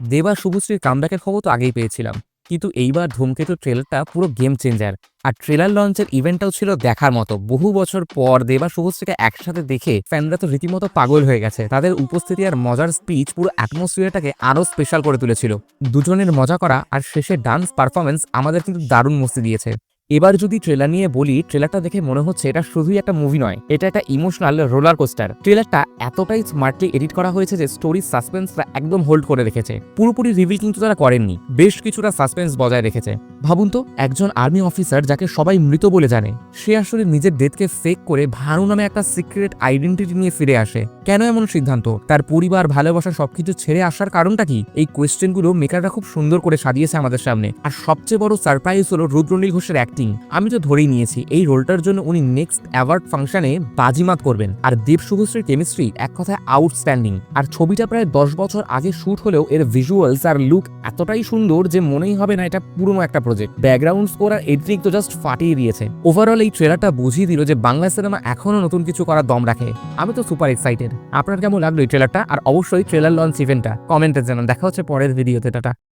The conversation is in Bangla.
দেবা শুভশ্রীর কামব্যাকের খবর তো আগেই পেয়েছিলাম। কিন্তু এইবার ধূমকেতু ট্রেলারটা পুরো গেম চেঞ্জার আর ট্রেলার লঞ্চের ইভেন্টটাও ছিল দেখার মতো। বহু বছর পর দেবা শুভশ্রীকে একসাথে দেখে ফ্যানরা তো রীতিমতো পাগল হয়ে গেছে। তাদের উপস্থিতি আর মজার স্পিচ পুরো অ্যাটমসফিয়ারটাকে আরও স্পেশাল করে তুলেছিল। দুজনের মজা করা আর শেষে ডান্স পারফরমেন্স আমাদের কিন্তু দারুণ মস্তি দিয়েছে। এবার যদি ট্রেলার নিয়ে বলি ট্রেলারটা দেখে মনে হচ্ছে এটা শুধুই একটা মুভি নয়, এটা একটা ইমোশনাল রোলার কোস্টার ট্রেলারটা এতটাই স্মার্টলি এডিট করা হয়েছে যে স্টোরির সাসপেন্সটা একদম হোল্ড করে রেখেছে। পুরোপুরি রিভিল কিন্তু তারা করেননি, বেশ কিছুটা সাসপেন্স বজায় রেখেছে। ভাবুন তো, একজন আর্মি অফিসার যাকে সবাই মৃত বলে জানে, সে আসলে নিজের ডেথকে ফেক করে ভানু নামে একটা সিক্রেট আইডেন্টিটি নিয়ে ফিরে আসে। কেন এমন সিদ্ধান্ত? তার পরিবার, ভালোবাসা সবকিছু ছেড়ে আসার কারণটা কি? এই কোয়েশ্চেনগুলো মেকাররা খুব সুন্দর করে সাজিয়েছে আমাদের সামনে। আর সবচেয়ে বড় সারপ্রাইজ হলো রুদ্রনীল ঘোষের অ্যাক্টিং আমি তো ধরেই নিয়েছি, এই রোলটার জন্য উনি নেক্সট অ্যাওয়ার্ড ফাংশনে বাজিমাত করবেন। আর দেব শুভশ্রীর কেমিস্ট্রি এক কথায় আউটস্ট্যান্ডিং আর ছবিটা প্রায় দশ বছর আগে শুট হলেও এর ভিজুয়ালস আর লুক এতটাই সুন্দর যে মনেই হবে না এটা পুরনো একটা প্রজেক্ট ব্যাকগ্রাউন্ড স্কোর আর এডিটিং তো জাস্ট ফাটিয়ে দিয়েছে। ওভারঅল এই ট্রেলারটা বুঝিয়ে দিল যে বাংলা সিনেমা এখনও নতুন কিছু করার দম রাখে। আমি তো সুপার এক্সাইটেড আপনার কেমন লাগল এই ট্রেলারটা আর অবশ্যই ট্রেলার লঞ্চ ইভেন্টটা কমেন্টে জানান। দেখা হচ্ছে পরের ভিডিওতে টাটা।